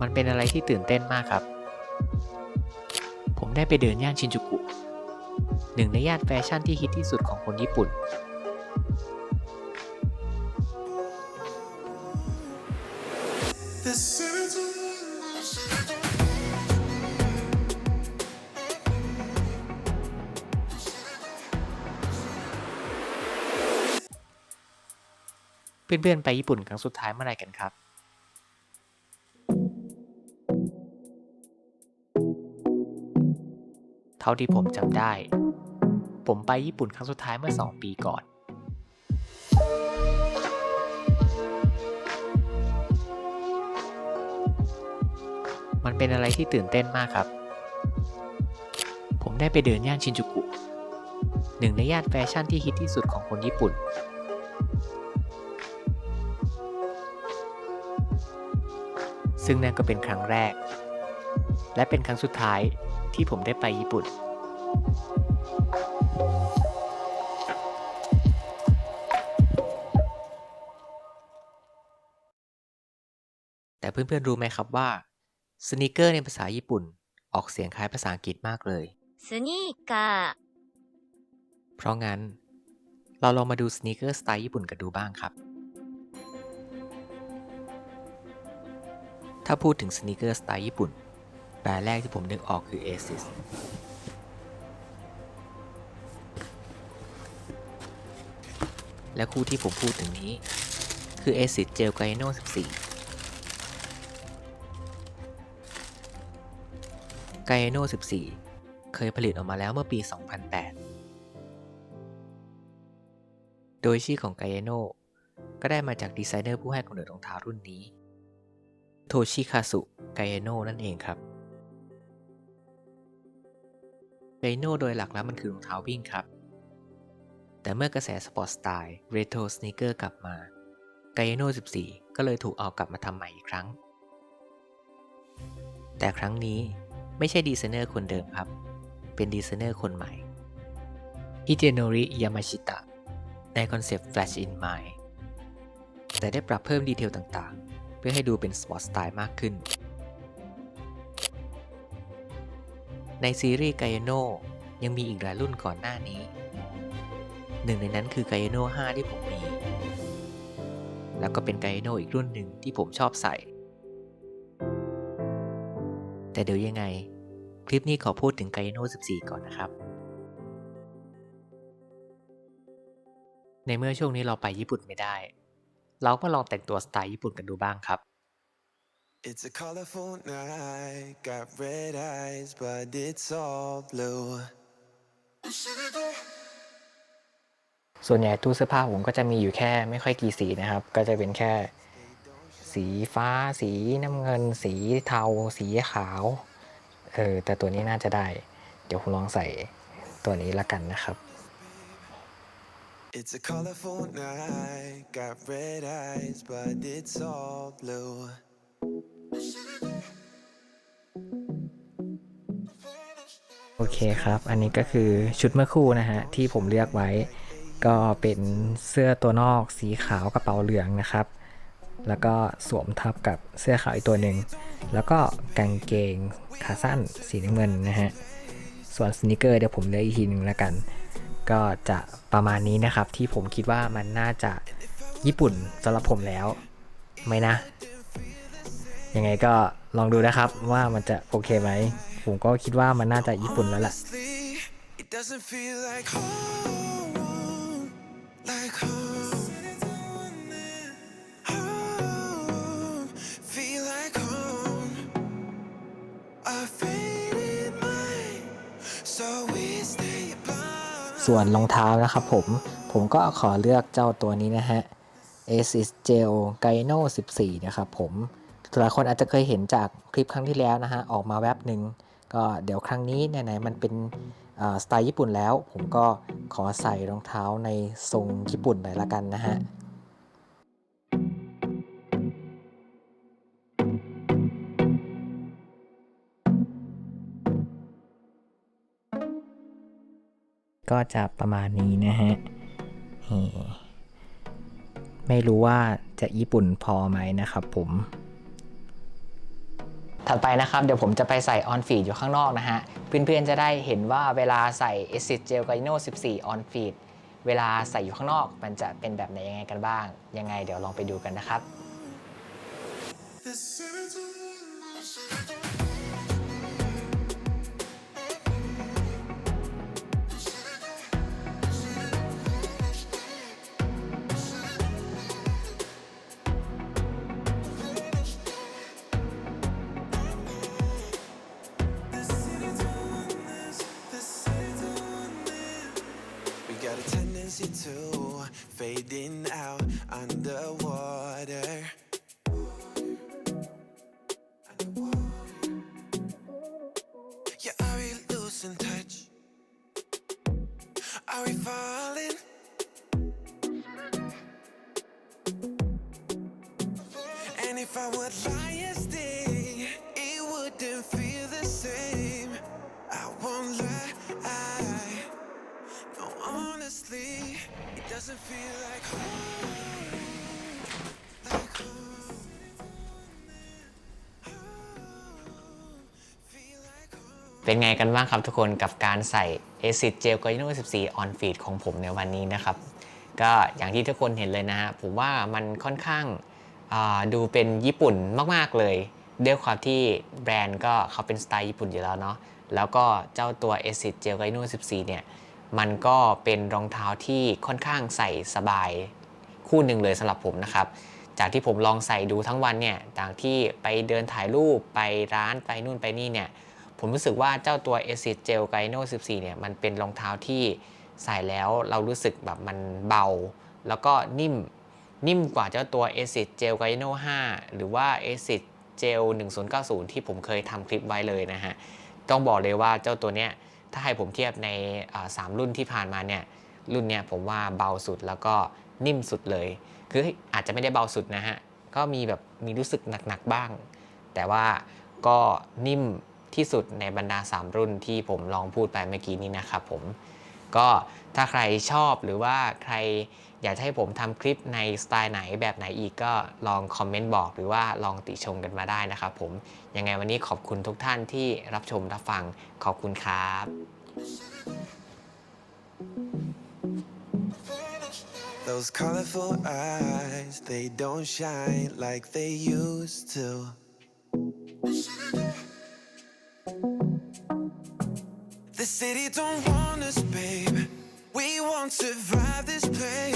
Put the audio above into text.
มันเป็นอะไรที่ตื่นเต้นมากครับ ผมได้ไปเดินย่านชินจูกุหนึ่งในย่านแฟชั่นที่ฮิตที่สุดของคนญี่ปุ่น เพื่อนๆ ไปญี่ปุ่นครั้งสุดท้ายเมื่อไหร่กันครับ เท่าที่ผมจำได้ ผมไปญี่ปุ่นครั้งสุดท้ายเมื่อ 2 ปีก่อน มันเป็นอะไรที่ตื่นเต้นมากครับ ผมได้ไปเดินย่านชินจูกุ หนึ่งในย่านแฟชั่นที่ฮิตที่สุดของคนญี่ปุ่นซึ่งนั่นก็เป็นครั้งแรก และเป็นครั้งสุดท้าย ที่ผมได้ไปญี่ปุ่น แต่เพื่อนๆรู้ไหมครับว่าสนิเกอร์ในภาษาญี่ปุ่น ออกเสียงคล้ายภาษาอังกฤษมากเลยสนิเกอร์เพราะงั้น เราลองมาดูสนิเกอร์สไตล์ญี่ปุ่นกันดูบ้างครับ ถ้าพูดถึงสนิเกอร์สไตล์ญี่ปุ่น แบรนด์แรกที่ผมนึกออกคือ ASIS และคู่ที่ผมพูดถึงนี้ คือ ASIS Gel Gaino 14 Gaino 14 เคยผลิตออกมาแล้วเมื่อปี 2008 โดยชื่อของ Gaino ก็ได้มาจากดีไซเนอร์ผู้ให้กำเนิดรองเท้ารุ่นนี้ โทชิคาสุ ไกโนนั่นเองครับ ไกโนโดยหลักแล้วมันคือรองเท้าวิ่งครับ แต่เมื่อกระแสสปอร์ตสไตล์เรโทรสเนคเกอร์กลับมาไกโน14 ก็เลยถูกเอากลับมาทำใหม่อีกครั้ง แต่ครั้งนี้ไม่ใช่ดีไซเนอร์คนเดิมครับ เป็นดีไซเนอร์คนใหม่ฮิเจโนริยามาชิตะในคอนเซปต์ Flash in Mind แต่ได้ปรับเพิ่มดีเทลต่างๆ เพื่อให้ดูเป็นสปอร์ตสไตล์มากขึ้น ในซีรีส์ไกโนยังมีอีกหลายรุ่นก่อนหน้านี้ หนึ่งในนั้นคือไกโน5ที่ผมมี แล้วก็เป็นไกโนอีกรุ่นหนึ่งที่ผมชอบใส่ แต่เดี๋ยวยังไง คลิปนี้ขอพูดถึงไกโน14 ก่อนนะครับ ในเมื่อช่วงนี้เราไปญี่ปุ่นไม่ได้ เราก็ลองแต่งตัวสไตล์ญี่ปุ่นกันดูบ้างครับ It's a colorful night, got red eyes, but it's all blue. ส่วนใหญ่ตู้เสื้อผ้าผมก็จะมีอยู่แค่ไม่ค่อยกี่สีนะครับ ก็จะเป็นแค่สีฟ้า สีน้ำเงิน สีเทา สีขาว เออ แต่ตัวนี้น่าจะได้ เดี๋ยวผมลองใส่ตัวนี้ละกันนะครับ It's a colorful night, got red eyes, but it's all blue. โอเคครับ อันนี้ก็คือชุดเมื่อคู่นะฮะที่ผมเลือกไว้ ก็เป็นเสื้อตัวนอกสีขาวกระเป๋าเหลืองนะครับ แล้วก็สวมทับกับเสื้อขาวอีกตัวหนึ่ง แล้วก็กางเกงขาสั้นสีน้ำเงินนะฮะ ส่วนสนิเกอร์เดี๋ยวผมเลือกอีกทีหนึ่งแล้วกัน ก็จะประมาณนี้นะครับที่ผมคิดว่ามันน่าจะญี่ปุ่นสำหรับผมแล้ว ไม่นะ ยังไงก็ลองดูนะครับว่ามันจะโอเคไหม ผมก็คิดว่ามันน่าจะญี่ปุ่นแล้วล่ะ Honestly, it doesn't feel like home, like home. Home, feel like home. A faded mind, so we stay apart. ส่วนรองเท้านะครับผม ผมก็ขอเลือกเจ้าตัวนี้นะฮะ Asus Gel Gyno 14 นะครับผม หลายคนอาจจะเคยเห็นจากคลิปครั้งที่แล้วนะฮะ ออกมาแวบหนึ่งก็เดี๋ยวครั้งนี้ไหนๆมันเป็นสไตล์ญี่ปุ่นแล้ว ผมก็ขอใส่รองเท้าในทรงญี่ปุ่นหน่อยละกันนะฮะก็จะประมาณนี้นะฮะ ไม่รู้ว่าจะญี่ปุ่นพอไหมนะครับผม ถัดไปนะครับ เดี๋ยวผมจะไปใส่ออนฟีดอยู่ข้างนอกนะฮะ เพื่อนๆจะได้เห็นว่าเวลาใส่ a c i d Gel g a i n o 14 on feed เวลาใส่อยู่ข้างนอกมันจะเป็นแบบไหนยังไงกันบ้าง ยังไงเดี๋ยวลองไปดูกันนะครับ tendency to fade in out underwater. Yeah, are we losing touch? Are we falling? And if I would lie and stay, it wouldn't feel the same. I won't lie. เป็นไงกันบ้างครับทุกคนกับการใส่ Acid Gel g a i n o 14 on feed ของผมในวันนี้นะครับ ก็อย่างที่ทุกคนเห็นเลยนะฮะผมว่ามันค่อนข้างาดูเป็นญี่ปุ่นมาก ๆ เลย ด้วยความที่แบรนด์ก็เขาเป็นสไตล์ญี่ปุ่นอยู่แล้วเนาะแล้วก็เจ้าตัว Acid Gel g a i n o 14 เนี่ย มันก็เป็นรองเท้าที่ค่อนข้างใส่สบายคู่หนึ่งเลยสำหรับผมนะครับ จากที่ผมลองใส่ดูทั้งวันเนี่ยจากที่ไปเดินถ่ายรูปไปร้านไปนู่นไปนี่เนี่ย ผมรู้สึกว่าเจ้าตัว Acid Gel g a i n o 14 เนี่ย มันเป็นรองเท้าที่ใส่แล้วเรารู้สึกแบบมันเบา แล้วก็นิ่มนิ่มกว่าเจ้าตัว Acid Gel g a i n o 5 หรือว่า Acid Gel 1090 ที่ผมเคยทำคลิปไว้เลยนะฮะ ต้องบอกเลยว่าเจ้าตัวเนี้ย ถ้าให้ผมเทียบในอ่าสามรุ่นที่ผ่านมาเนี่ยรุ่นเนี้ยผมว่าเบาสุดแล้วก็นิ่มสุดเลย คืออาจจะไม่ได้เบาสุดนะฮะ ก็มีแบบมีรู้สึกหนัก ๆ บ้าง แต่ว่าก็นิ่มที่สุดในบรรดา 3 รุ่นที่ผมลองพูดไปเมื่อกี้นี้นะครับผม ก็ถ้าใครชอบหรือว่าใครอยากให้ผมทำคลิปในสไตล์ไหนแบบไหนอีกก็ลองคอมเมนต์บอกหรือว่าลองติชมกันมาได้นะครับผมยังไงวันนี้ขอบคุณทุกท่านที่รับชมรับฟังขอบคุณครับ Those colorful eyes, they don't shine like they used to. City don't want us, babe. We won't survive this place.